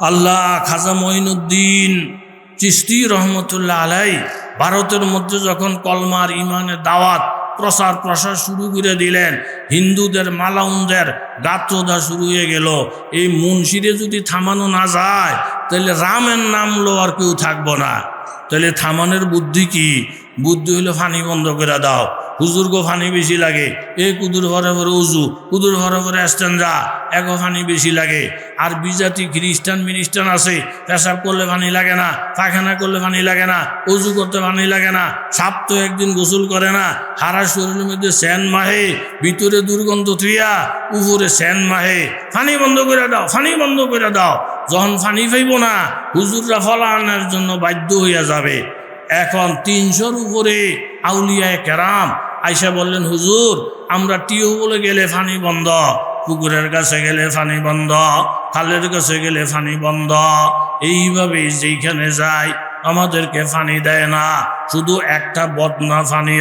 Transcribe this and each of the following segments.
আল্লাহ খাজা মঈনুদ্দিন চিস্তি রহমতুল্লাহ আলাই ভারতের মধ্যে যখন কলমার ইমানের দাওয়াত প্রসার প্রসার শুরু করে দিলেন, হিন্দুদের মালাউনদের গাত্রদা শুরু হয়ে গেল। এই মুন্সিরে যদি থামানো না যায়, তাহলে রামের নাম লো আর কেউ থাকব না। তাহলে থামানোর বুদ্ধি কি? বুদ্ধি হলো ফানি বন্ধ করে দাও। হুজুর গো ফানি বেশি লাগে। এ কুদুর ভরে ভরে উজু, কুদুর ভরে ভরে যা এগো ফানি বেশি লাগে। আর বিজাতি খ্রিস্টান মিনিস্টান আছে, পেশাব করলে পানি লাগে না, পায়খানা করলে ফানি লাগে না, উজু করতে পানি লাগে না, সাপ তো একদিন গোসল করে না, হারা শরীরের মধ্যে স্যান মাহে, ভিতরে দুর্গন্ধ থুইয়া উপরে স্যান মাহে। ফানি বন্ধ করে দাও, ফানি বন্ধ করে দাও। যখন ফানি পাইব না, হুজুররা ফলা আনার জন্য বাধ্য হইয়া যাবে। এখন তিনশোর উপরে আউলিয়ায় কেরাম আইসা বললেন, হুজুর, আমরা টিউবওয়েলে গেলে ফানি বন্ধ, পুকুরের কাছে গেলে ফানি বন্ধ, খালের কাছে গেলে ফানি বন্ধ। এইভাবে যেইখানে যাই আমাদেরকে ফানি দেয় না। শুধু একটা বদনা ফানি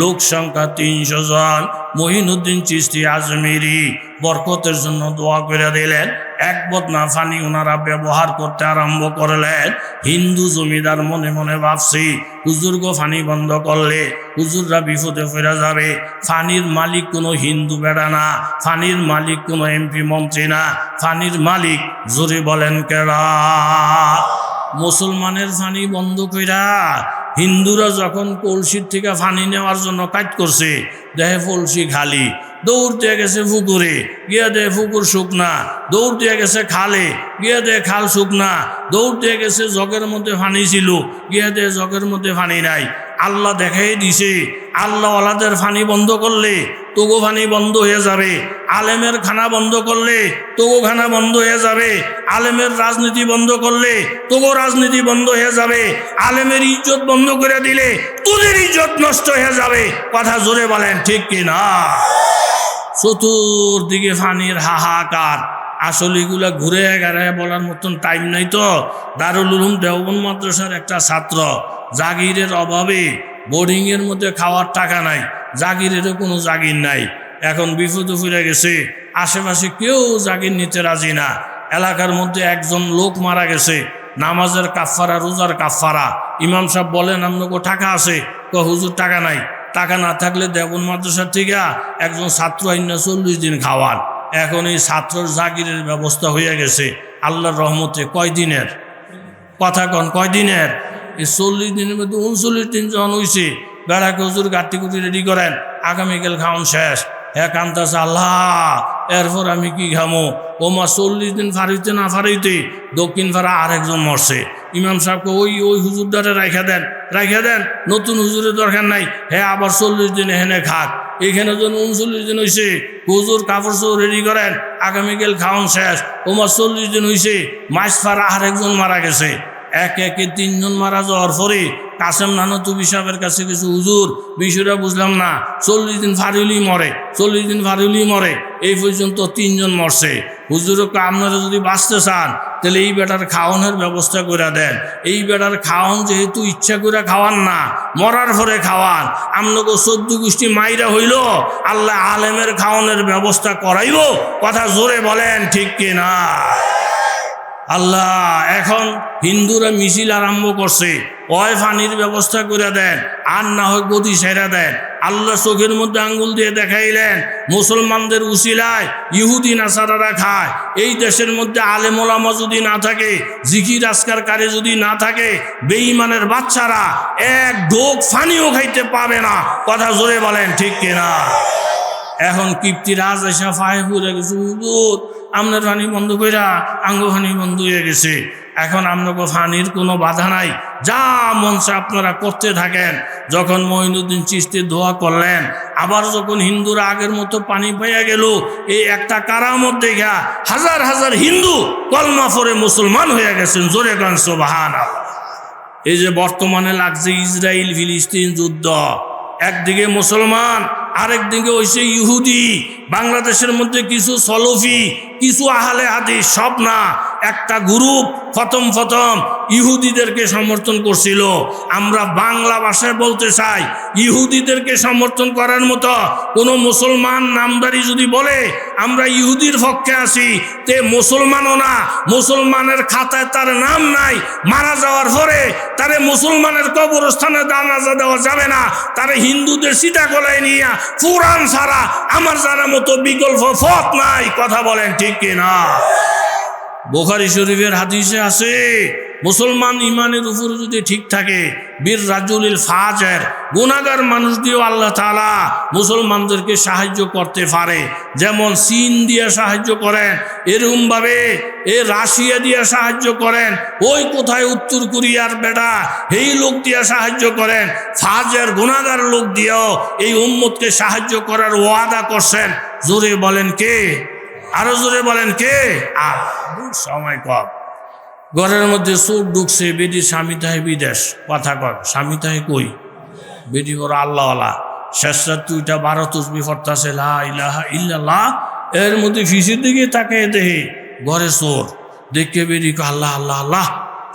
লোক সংখ্যা তিনশো জন। মহিনুদ্দিন চিস্তি আজমিরি বরকতের জন্য দোয়া করে দিলেন। এক বদনা ফানি ওনারা ব্যবহার করতে আরম্ভ করলেন। হিন্দু জমিদার মনে মনে ভাবছি হুজুর্গ ফানি বন্ধ করলে হুজুররা বিপদে ফেরা যাবে। ফানির মালিক কোনো হিন্দু বেড়া না, ফানির মালিক কোনো এমপি মন্ত্রী না। ফানির মালিক জোরে বলেন, কেরা? মুসলমানের ফানি বন্ধ কইরা হিন্দুরা যখন কলসির থেকে ফানি নেওয়ার জন্য কাজ করছে, দেহে কলসি খালি, দৌড় দিয়ে গেছে পুকুরে, গিয়ে দেয় পুকুর শুকনা, দৌড় দিয়ে গেছে খালে, গিয়ে দেয় খাল শুকনা, দৌড় দিয়ে গেছে জগের মধ্যে ফানি ছিল, গিয়ে দেয় জগের মধ্যে ফানি নাই। আল্লাহ দেখাই দিছে আল্লাহ ওলাদের ফানি বন্ধ করলে তোগো ফানি বন্ধ হয়ে যাবে। আলেমের খানা বন্ধ করলে তোগো খানা বন্ধ হয়ে যাবে। আলেমের রাজনীতি বন্ধ করলে তোগো রাজনীতি বন্ধ হয়ে যাবে। আলেমের ইজ্জত বন্ধ করে দিলে তোদের ইজ্জত নষ্ট হয়ে যাবে। কথা জোরে বলেন, ঠিক কি না? চতুর্দিকে ফানির হাহাকার। আসলে ঘুরে গেড়ে বলার মতন টাইম নাই তো। দারুল উলুম দেওবন মাদ্রাসার একটা ছাত্র। জাগিরের অভাবে বোর্ডিংয়ের মধ্যে খাওয়ার টাকা নাই। জাগিরেরও কোনো জাগির নাই। এখন বিপদে ফিরে গেছে। আশেপাশে কেউ জাগির নিতে রাজি না। এলাকার মধ্যে একজন লোক মারা গেছে। নামাজের কাফারা রোজার কাফারা ইমাম সাহেব বলেন আপনাকে টাকা আছে। ক হুজুর, টাকা নাই। টাকা না থাকলে দেবন মাদ্রাসার থেকে একজন ছাত্র আইন চল্লিশ দিন খাওয়ান। এখন এই ছাত্রর জাগিরের ব্যবস্থা হয়ে গেছে। আল্লাহর রহমতে কয় দিনের? কথা কন, কয় দিনের? এই চল্লিশ দিনের মধ্যে উনচল্লিশ দিন যখন হয়েছে বেড়াকে হুজুর গাটি কুটি রেডি করেন। আগামীকাল খাওয়ান শেষ। হ্যাঁ কান্তাছে আল্লাহ, এরপর আমি কি খামো? ও মা চল্লিশ দিন ফারিতে না ফারিতে দক্ষিণ ফারা আরেকজন মরছে। ইমাম সাহেবকে ওই ওই হুজুরদারে রাখা দেন রাখা দেন। নতুন হুজুরের দরকার নাই। হ্যাঁ আবার চল্লিশ দিন এখানে খাক। এখানে যখন উনচল্লিশ দিন হয়েছে হুজুর কাপড় চোর রেডি করেন। আগামীকাল খাওয়ান শেষ। ওমার চল্লিশ দিন হয়েছে মাছ ফারা আরেকজন মারা গেছে। এক, একে তিনজন মারা যাওয়ার পরে কাসেম নানতুবি সাহেবের কাছে কিছু, হুজুর, বিষয়টা বুঝলাম না। চল্লিশ দিন ফারিলি মরে, চল্লিশ দিন ফারিলি মরে, এই পর্যন্ত তিনজন মরছে। হুজুরকে আপনারা যদি বাঁচতে চান, তাহলে এই বেটার খাওয়ানোর ব্যবস্থা করে দেন। এই বেটার খাওয়ান যেহেতু ইচ্ছা করে খাওয়ান না, মরার পরে খাওয়ান। আপনাকে চোদ্দ গোষ্ঠী মাইরা হইল, আল্লাহ আলেমের খাওয়ানোর ব্যবস্থা করাইব কথা জোরে বলেন, ঠিক কিনা? আল্লাহ, এখন হিন্দুরা মিছিল আরম্ভ করছে। ওয় ফানির ব্যবস্থা করে দেন, আর না হয় গতি সেরা দেন। আল্লাহ চোখের মধ্যে আঙ্গুল দিয়ে দেখাইলেন, মুসলমানদের উসিলায় ইহুদি নাসারারা খায়। এই দেশের মধ্যে আলেমোলামা যদি না থাকে, জিকির আসকার কারে যদি না থাকে, বেঈমানের বাচ্চারা এক ডোক ফানিও খাইতে পাবে না। কথা জোরে বলেন, ঠিক কিনা? এখন কিপ্তি রাজ এসে ফাহে পুরে গেছে আপনার ফানি বন্ধ কইরা আঙ্গ ফানি বন্ধ হয়ে গেছে। এখন আপনাকে ফানির কোনো বাধা নাই। যা মনসে আপনারা করতে থাকেন। যখন মহিনুদ্দিন চিস্তি দোয়া করলেন, আবার যখন হিন্দুরা আগের মতো পানি পাইয়া গেল, এই একটা কারামত দেখা হাজার হাজার হিন্দু কলমা পরে মুসলমান হয়ে গেছেন। জোরে গান সোবাহান এই যে বর্তমানে লাগছে ইসরায়েল ফিলিস্তিন যুদ্ধ, একদিকে মুসলমান আরেকদিকে হয়েছে ইহুদি বাংলাদেশের মধ্যে কিছু সলফি কিছু আহালে হাদিস সব না। একটা গ্রুপ প্রথম প্রথম ইহুদিদেরকে সমর্থন করছিল। আমরা বাংলা ভাষায় বলতে চাই, ইহুদিদেরকে সমর্থন করার মতো কোনো মুসলমান নামদারি যদি বলে, আমরা ইহুদির পক্ষে আছি, তে মুসলমানও না, মুসলমানের খাতায় তার নাম নাই, মারা যাওয়ার পরে তারে মুসলমানের কবরস্থানে দানাজা দেওয়া যাবে না, তারে হিন্দুদের সীতা গলায় নিয়ে পুরাণ ছাড়া আমার জানার মতো বিকল্প পথ নাই, কথা বলেন ঠিক কিনা? বোখারি শরীফের হাদিসে আছে, মুসলমান ইমানের উপরে যদি ঠিক থাকে, বীর রাজুলিল ফাজের গুণাগার মানুষ দিয়েও আল্লাহ তালা মুসলমানদেরকে সাহায্য করতে পারে। যেমন চীন দিয়ে সাহায্য করেন, এরকমভাবে এ রাশিয়া দিয়ে সাহায্য করেন, ওই কোথায় উত্তর কোরিয়ার বেটা এই লোক দিয়ে সাহায্য করেন, ফাজের গুণাগার লোক দিয়েও এই উম্মতকে সাহায্য করার ওয়াদা করছেন। জোরে বলেন কে? আরও জোরে বলেন কে? আর সময় কম। ঘরের মধ্যে চোর ঢুকছে, বেটি স্বামী তাহে বিদেশ। কথা কর স্বামী তাহে কই? বেটি বড় আল্লাহওয়ালা। শেষ তুইটা বারো তুসবি ফরতাছে ইলাহা ইল্লাল্লাহ। এর মধ্যে ফিসির দিকে তাকে দেহে ঘরে চোর। দেখে বেরি আল্লাহ আল্লাহ আল্লাহ।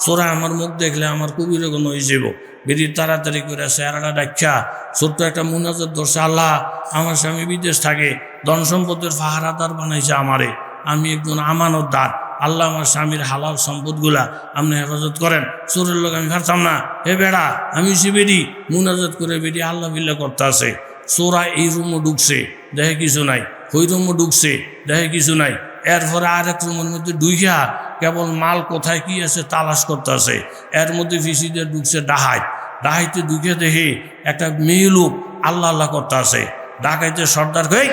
চোরা আমার মুখ দেখলে আমার কবির কোনো হয়ে যাব বেরি তাড়াতাড়ি করে চেহারাটা ডাক্কা ছোট্ট একটা মুনাজত ধরছে, আল্লাহ, আমার স্বামী বিদেশ থাকে, ধন সম্পদের ফাহারাদার বানাইছে আমারে। আমি একজন আমানতদার আল্লাহ আমার স্বামীর হালাল সম্পদগুলা আপনি হেফাজত করেন। চোরের লোক আমি পারতাম না। হে বেড়া, আমি সে বেরি মুনাজত করে বেরি আল্লাহ বিল্লা করতে আছে। চোরা এই রুমও ঢুকছে দেখে কিছু নাই। ওই রুমও ঢুকছে দেখে কিছু নাই। এরপরে আরেক রুমের মধ্যে ঢুইয়া কেবল মাল কোথায় কি আছে তালাশ করতে আছে। এর মধ্যে ফিসিদের ঢুকছে ডাহাই ডাহাইতে ঢুকে দেখে একটা মেয়ে লোক আল্লাহ আল্লাহ করতে আছে ডাকাইতে সর্দার এই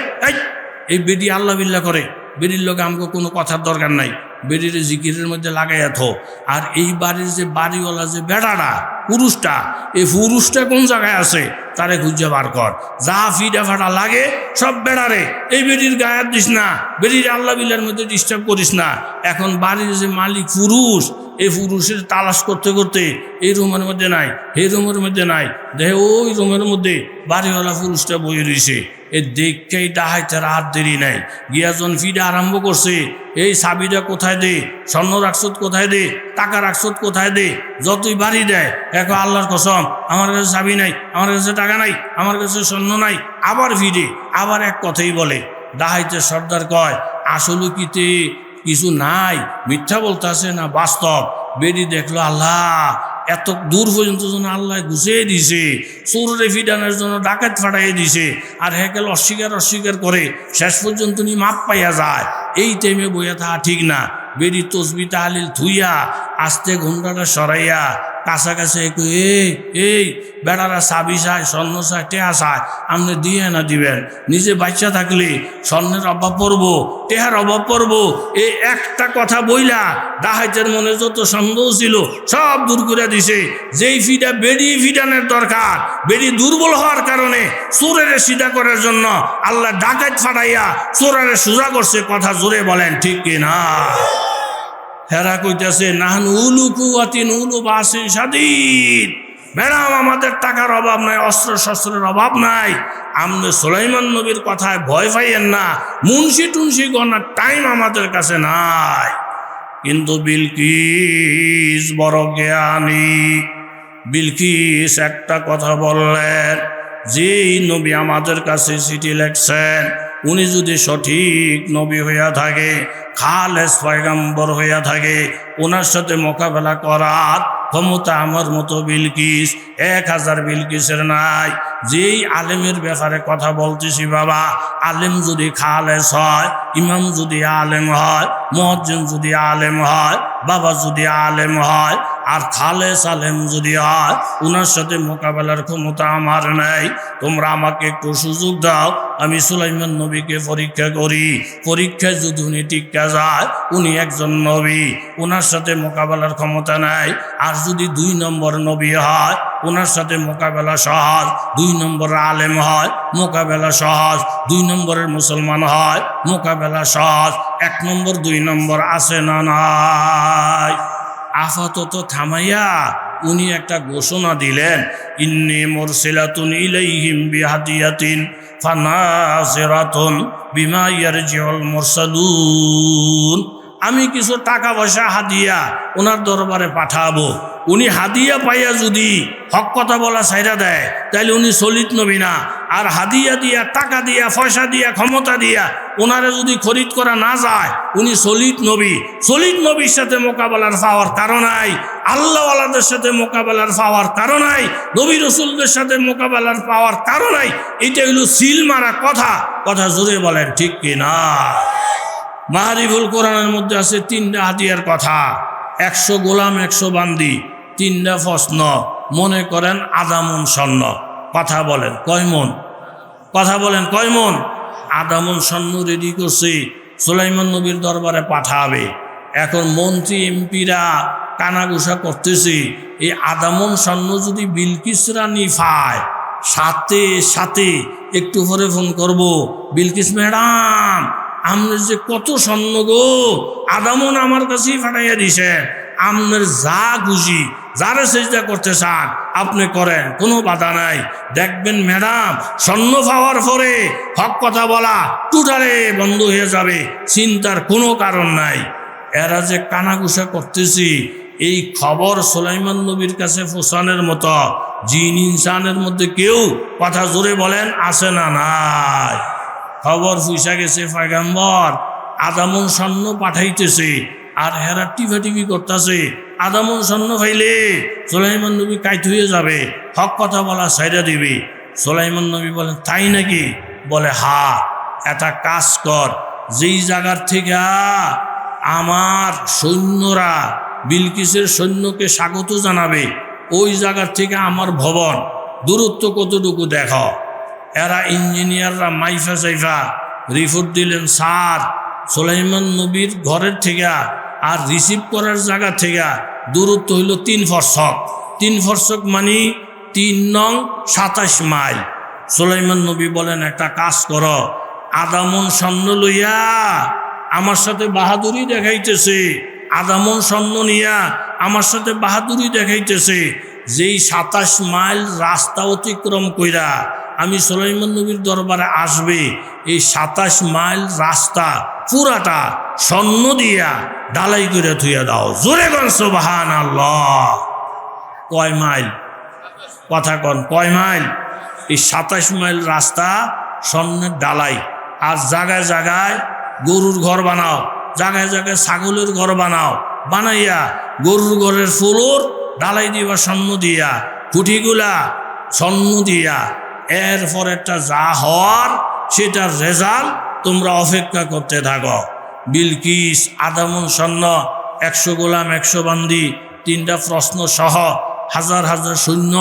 এই বেডি আল্লাহ বিল্লা করে। বেডির লোকে আমাকে কোনো কথার দরকার নাই। বেডির জিকিরের মধ্যে লাগাইয়া থো। আর এই বাড়ির যে বাড়িওয়ালা যে বেড়াটা পুরুষটা, এই পুরুষটা কোন জায়গায় আছে? তারে খুঁজে বার কর। যা ফিডা ফাটা লাগে, সব বেড়ারে। এই বেডির গায়ের দিস না, বেডির আল্লাহ বিল্লার মধ্যে ডিস্টার্ব করিস না। এখন বাড়ির যে মালিক পুরুষ, এই পুরুষের তালাশ করতে করতে এই রুমের মধ্যে নাই, এই রুমের মধ্যে নাই। দেখে ওই রুমের মধ্যে বাড়িওয়ালা পুরুষটা বয়ে রয়েছে এ দেখেই ডাহাইতে রাত দেরি নাই। গিয়াজন ফিডা আরম্ভ করছে, এই সাবিটা কোথায় দে? স্বর্ণ রাখসত কোথায় দে? টাকা রাখসত কোথায় দে? যতই বাড়ি দেয় এক আল্লাহর কসম, আমার কাছে চাবি নাই, আমার কাছে টাকা নাই, আমার কাছে স্বর্ণ নাই। আবার ফিরে, আবার এক কথাই বলে ডাহাইতে সর্দার কয়, আসলে কিতে কিছু নাই, মিথ্যা বলতেছে না বাস্তব? বেরি দেখল আল্লাহ এত দূর পর্যন্ত যেন আল্লাহ গুছিয়ে দিছে চোরে ফিডানের জন্য ডাকাত ফাটাইয়ে দিছে, আর হেকেল অস্বীকার অস্বীকার করে শেষ পর্যন্ত নি মাপ পাইয়া যায়। এই টাইমে বইয়া থাকা ঠিক না। বেরি তসবি তাহালিল থুইয়া, আস্তে ঘন্টাটা সরাইয়া কাছাকাছি এই এই বেড়ারা সাবি চায় স্বর্ণ চায়, টেহা চায় আপনি দিয়ে না দিবেন। নিজে বাচ্চা থাকলে, স্বর্ণের অভাব পড়ব, টেহার অভাব পড়ব। এই একটা কথা বইলা ডাহাইতের মনে যত সন্দেহ ছিল, সব দূর করে দিছে। যেই ফিডা বেড়ি ফিডানের দরকার বেড়ি দুর্বল হওয়ার কারণে চোরের সিধা করার জন্য আল্লাহ ডাকাত ফাটাইয়া চোরারে সোজা করছে, কথা জোরে বলেন, ঠিক কিনা? হেরা কইতেছে, নাহান উলু কুয়াতিন উলু বাসে স্বাধীন ম্যাডাম, আমাদের টাকার অভাব নাই অস্ত্র শস্ত্রের অভাব নাই। আপনি সোলাইমান নবীর কথায় ভয় পাইয়েন না। মুন্সি টুনসি গণার টাইম আমাদের কাছে নাই। কিন্তু বিলকিস বড় জ্ঞানী, বিলকিস একটা কথা বললেন, যেই নবী আমাদের কাছে চিঠি লেখছেন উনি যদি সঠিক নবী হইয়া থাকে, খালেস পয়গাম্বর হইয়া থাকে ওনার সাথে মোকাবেলা করার ক্ষমতা আমার মতো বিলকিস, এক হাজার বিলকিসের নাই। যেই আলেমের ব্যাপারে কথা বলতেছি বাবা, আলেম যদি খালেস হয়, ইমাম যদি আলেম হয়, মহাজ্জিন যদি আলেম হয়, বাবা যদি আলেম হয় আর খালেস সালেম যদি হয় ওনার সাথে মোকাবেলার ক্ষমতা আমার নেই। তোমরা আমাকে একটু সুযোগ দাও, আমি সুলাইমান নবীকে পরীক্ষা করি। পরীক্ষায় যদি উনি টিকা যায়, উনি একজন নবী ওনার সাথে মোকাবেলার ক্ষমতা নাই। আর যদি দুই নম্বর নবী হয় ওনার সাথে মোকাবেলা সহজ। দুই নম্বর আলেম হয়, মোকাবেলা সহজ। দুই নম্বরের মুসলমান হয়, মোকাবেলা সহজ। এক নম্বর, দুই নম্বর আছে না নাই? আপাতত থামাইয়া উনি একটা ঘোষণা দিলেন ইন্নি মোরসিলাতুন ইলাইহিম বিহাদিয়াতিন ফানাসিরাতুন বিমা ইয়ারজিউল মুরসালুন। আমি কিছু টাকা পয়সা হাদিয়া ওনার দরবারে পাঠাবো। উনি হাদিয়া পাইয়া যদি হক কথা বলা ছাইরা দেয়, তাইলে উনি চলিত নবী না। আর হাদিয়া দিয়া, টাকা দিয়া, পয়সা দিয়া, ক্ষমতা দিয়া ওনারে যদি খরিদ করা না যায়, উনি চলিত নবী। চলিত নবীর সাথে মোকাবেলার পাওয়ার কারণাই আল্লাহওয়ালাদের সাথে মোকাবেলার পাওয়ার কারণাই নবী রসুলদের সাথে মোকাবেলার পাওয়ার কারণাই এটা হইল সিল মারা কথা। কথা জোরে বলেন, ঠিক কি না মাহারিফুল কোরআনের মধ্যে আছে তিনটা হাতিয়ার কথা। একশো গোলাম, একশো বান্দি, তিনটা প্রশ্ন। মনে করেন আদামন স্বর্ণ। কথা বলেন, কয় মন? কথা বলেন, কয় মন? আদামন স্বর্ণ রেডি করছে, সুলাইমান নবীর দরবারে পাঠাবে। এখন মন্ত্রী, এমপিরা কানাগুসা করতেছে, এই আদামন স্বর্ণ যদি বিলকিস রানী সাথে সাথে একটু পরে ফোন করব, বিলকিস ম্যাডাম আপনার যে কত স্বর্ণ গো, আদামন আমার কাছেই ফাটাইয়া দিছে। আপনার যা খুশি, যারা চেষ্টা করতে চান, আপনি করেন, কোনো বাধা নাই। দেখবেন ম্যাডাম, স্বর্ণ পাওয়ার পরে হক কথা বলা টুটারে বন্ধ হয়ে যাবে, চিন্তার কোনো কারণ নাই। এরা যে কানাঘুষা করতেছি, এই খবর সোলাইমান নবীর কাছে ফোসানের মতো জিন ইনসানের মধ্যে কেউ কথা জোরে বলেন, আসে না নাই। খবর ফুইসা গেছে, পয়গাম্বর। আদামন স্বর্ণ পাঠাইতেছে আর হেরা টিভা করতেছে। আদামন স্বর্ণ ফাইলে সোলাইমান নবী কাইত হয়ে যাবে, হক কথা বলা সাইডা দিবি। সোলাইমান নবী বলেন তাই নাকি? বলে, হা, এটা কাজ কর। যেই জায়গার থেকে আমার সৈন্যরা বিলকিসের সৈন্যকে স্বাগত জানাবে, ওই জায়গার থেকে আমার ভবন। দূরত্ব কতটুকু দেখো? এরা ইঞ্জিনিয়াররা মাইফা সাইফা রিপোর্ট দিলেন, স্যার, সোলাইমান নবীর ঘরের থেকে আর রিসিভ করার জায়গা থেকে দূরত্ব হইল তিন ফরসক। তিন ফরসক মানে তিন নং সাতাশ মাইল। সোলাইমান নবী বলেন, একটা কাজ কর, আদামন স্বর্ণ লইয়া আমার সাথে বাহাদুরি দেখাইতেছে। আদামন স্বর্ণ নিয়া আমার সাথে বাহাদুরি দেখাইতেছে। যেই সাতাশ মাইল রাস্তা অতিক্রম কইরা আমি সোলাইমান নবীর দরবারে আসবে, এই সাতাশ মাইল রাস্তা পুরাটা স্বর্ণ দিয়া ডালাই করে থুইয়া দাও। জোরে গঞ্জ বাহান আল্লাহ কয় মাইল? কথা কন, কয় মাইল? এই সাতাশ মাইল রাস্তা স্বর্ণের ডালাই আর জায়গায় জায়গায় গরুর ঘর বানাও, জায়গায় জায়গায় ছাগলের ঘর বানাও, বানাইয়া গরুর ঘরের ফুলোর ডালাই দিবা স্বর্ণ দিয়া, খুঁটিগুলা স্বর্ণ দিয়া এরপর একটা যা হওয়ার, সেটার রেজাল্ট তোমরা অপেক্ষা করতে থাকো। বিলকিস, আদামন সন্ন একশো গোলাম, একশো বান্দি, তিনটা প্রশ্ন সহ হাজার হাজার সৈন্য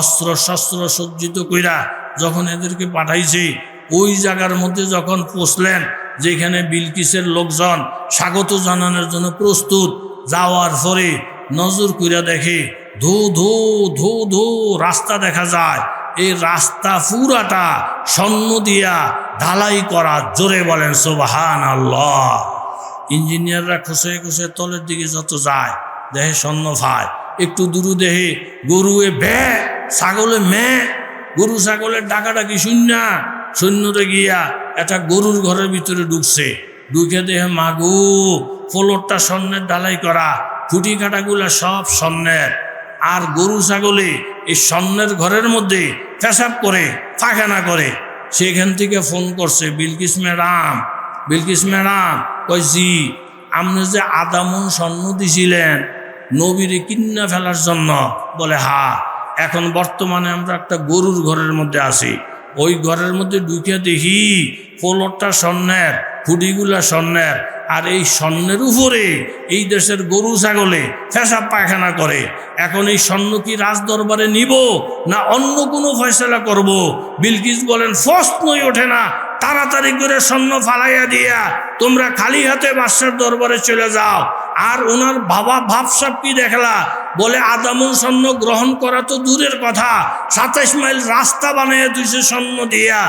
অস্ত্র শস্ত্র সজ্জিত কইরা যখন এদেরকে পাঠাইছে, ওই জায়গার মধ্যে যখন পৌঁছলেন, যেখানে বিলকিসের লোকজন স্বাগত জানানোর জন্য প্রস্তুত, যাওয়ার পরে নজর কইরা দেখে, ধু ধু ধু ধু রাস্তা দেখা যায়। এই রাস্তা পুরাটা স্বর্ণ দিয়া ঢালাই করা, জোরে বলেন সোবাহান আল্লাহ ইঞ্জিনিয়াররা খুশে খুশে তলের দিকে যত যায়, দেহে স্বর্ণ ফায়। একটু দূরু দেহে গরুয়ে বে, ছাগলে মে, গরু ছাগলের ডাকাডাকি শূন্য। সৈন্যতে গিয়া একটা গরুর ঘরের ভিতরে ঢুকছে। ঢুকে দেহে মাগু, ফলোরটা স্বর্ণের ডালাই করা, খুঁটি কাটাগুলা সব স্বর্ণের। আর গরু ছাগলে এই স্বর্ণের ঘরের মধ্যে পেশাব করে পায়খানা করে। সেখান থেকে ফোন করছে, বিলকিস ম্যাডাম বিলকিস ম্যাডাম জি, আপনি যে আদামন স্বর্ণ দিছিলেন, নবীরে কিন্না ফেলার জন্য। বলে, হা, এখন বর্তমানে আমরা একটা গরুর ঘরের মধ্যে আছি। ওই ঘরের মধ্যে ঢুকে দেখি ফলরটা স্বর্ণের, খুঁটিগুলা স্বর্ণের আর এই স্বর্ণের উপরে, এই দেশের গরু ছাগলে ফেসাব পায়খানা করে। এখন এই স্বর্ণ কি রাজ দরবারে নিব না অন্য কোনো ফয়সলা করব? বিলকিস বলেন প্রশ্নই ওঠে না। তাড়াতাড়ি করে স্বর্ণ ফালাইয়া দিয়া তোমরা খালি হাতে বাদশার দরবারে চলে যাও। আর ওনার বাবা ভাবসাব কি দেখলা? বলে আদামন স্বর্ণ গ্রহণ করা তো দূরের কথা। সাতাইশ মাইল রাস্তা বানিয়ে দিয়েছে স্বর্ণ দিয়া।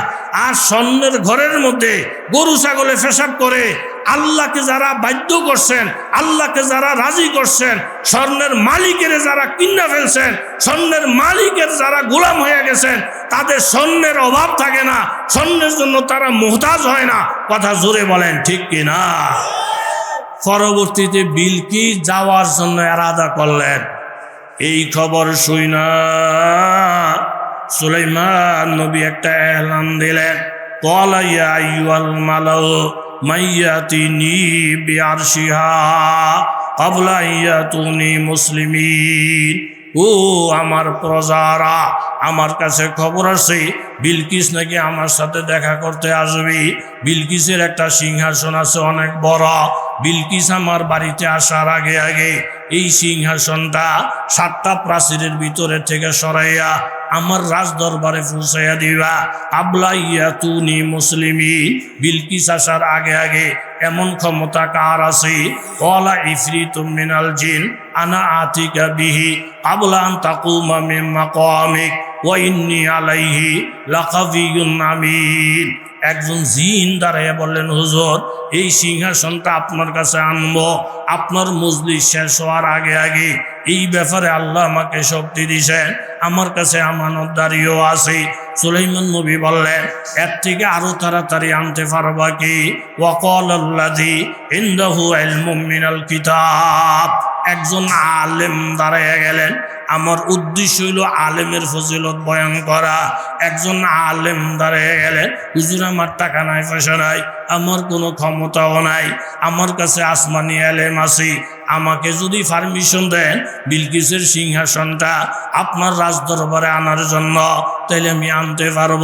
আর স্বর্ণের ঘরের মধ্যে গরু ছাগলে পেশাব করে। আল্লাহকে যারা বাধ্য করছেন, আল্লাহকে যারা রাজি করছেন, স্বর্ণের মালিকের যারা কিনা ফেলছেন, স্বর্ণের মালিকের যারা গোলাম হয়ে গেছেন, তাদের স্বর্ণের অভাব থাকে না, স্বর্ণের জন্য তারা মোহতাজ হয় না। কথা জোরে বলেন, ঠিক কিনা? পরবর্তীতে বিলকি যাওয়ার জন্য এরাদা করলেন। এই খবর শুই না। সুলাইমান নবী একটা এলান দিলেন। কলাইয়া আইয়াল মালাও মাইয়াতিনি বিআরশিহা ক্বাবলা ইয়াতুনি মুসলিমিন। ও আমার প্রজারা, আমার কাছে খবর আছে, বিলকিস নাকি আমার সাথে দেখা করতে আসবে? বিলকিসের একটা সিংহাসন আছে অনেক বড়। বিলকিস আমার বাড়িতে আসার আগে আগে এই সিংহাসনটা সাতটা প্রাচীরের ভিতরে থেকে সরাইয়া আমার রাজ দরবারে পৌঁছাইয়া দিবা। আবলা ইয়া তুনি মুসলিমি, বিলকিস আসার আগে আগে এমন ক্ষমতা কার আছে? কলা ইফরিত মিনাল জিন, আনা আতিকা বিহি, আবলা আন তাকুমা মিন মাকামিক, ওয়া ইন্নী আলাইহি লাকাবিয়ুন আমিন। একজন জিন দাঁড়াইয়া বললেন, হুজুর, এই সিংহাসনটা আপনার কাছে আনব। আপনার মজলিস শেষ হওয়ার আগে আগে এই ব্যাপারে আল্লাহ আমাকে শক্তি দিছেন। আমার কাছে আমানত আমানতদারিও আছে। সুলাইমান নবী বললেন, এর থেকে আরও তাড়াতাড়ি আনতে পারবা কি? ওয়াকল আল্লাদি ইন্দাহু মিনাল কিতাব। একজন আলেম দাঁড়াইয়া গেলেন। আমার উদ্দেশ্য হইল আলেমের ফজিলত বয়ান করা। একজন আলেম দাঁড়িয়ে গেলেন হুজুর, আমার টাকা নাই, পয়সা নাই, আমার কোনো ক্ষমতাও নাই, আমার কাছে আসমানি আলেম আছে, আমাকে যদি পারমিশন দেন, বিলকিসের সিংহাসনটা আপনার রাজদরবারে আনার জন্য, তাইলে আমি আনতে পারব।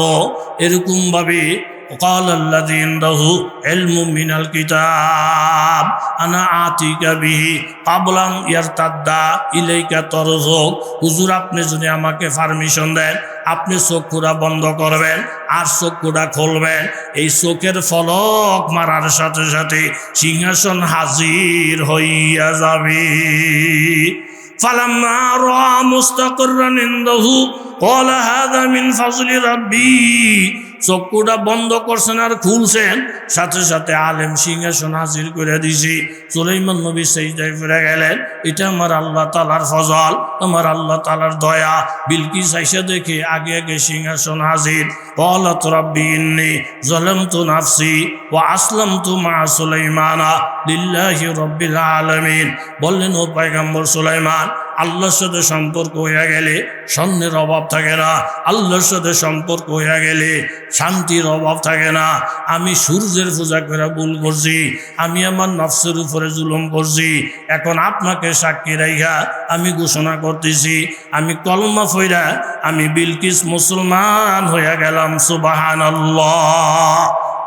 এরকম ভাবে وقال الذي عنده علم من الكتاب أنا آتيك به قبل أن يرتد إليك طرفك হুজুর আপনি যদি আমাকে পারমিশন দেন আপনি চক্ষুরা বন্ধ করবেন আর চক্ষুটা খুলবেন এই চোখের ফলক মারার সাথে সাথে সিংহাসন হাজির হইয়া যাবে فلما رأى مستقرا عنده قال هذا من فضل ربي চক্ষুটা বন্ধ করছেন আর খুলছেন সাথে সাথে আলেম সিংহাসন হাজির করে দিছি সুলাইমান নবী সেই জায়গায় ফিরে গেলেন এটা আমার আল্লাহ তালার ফজল আমার আল্লাহ তালার দয়া বিলকিস আইসা দেখে আগে আগে সিংহাসন হাজির قالت ربي إني ظلمت نفسي وأسلمت مع سليمان لله رب العالمين বললেন ও পয়গম্বর সুলাইমান আল্লাহর সাথে সম্পর্ক হয়ে গেলে স্বর্ণের অভাব থাকে না, আল্লাহর সাথে সম্পর্ক হয়ে গেলে শান্তির অভাব থাকে না। আমি সূর্যের পূজা করে ভুল করছি, আমি আমার নফসের উপরে জুলুম করছি, এখন আপনাকে সাক্ষী রাইখা আমি ঘোষণা করতেছি, আমি কলমা ফইরা আমি বিলকিস মুসলমান হয়ে গেলাম সুবাহান আল্লাহ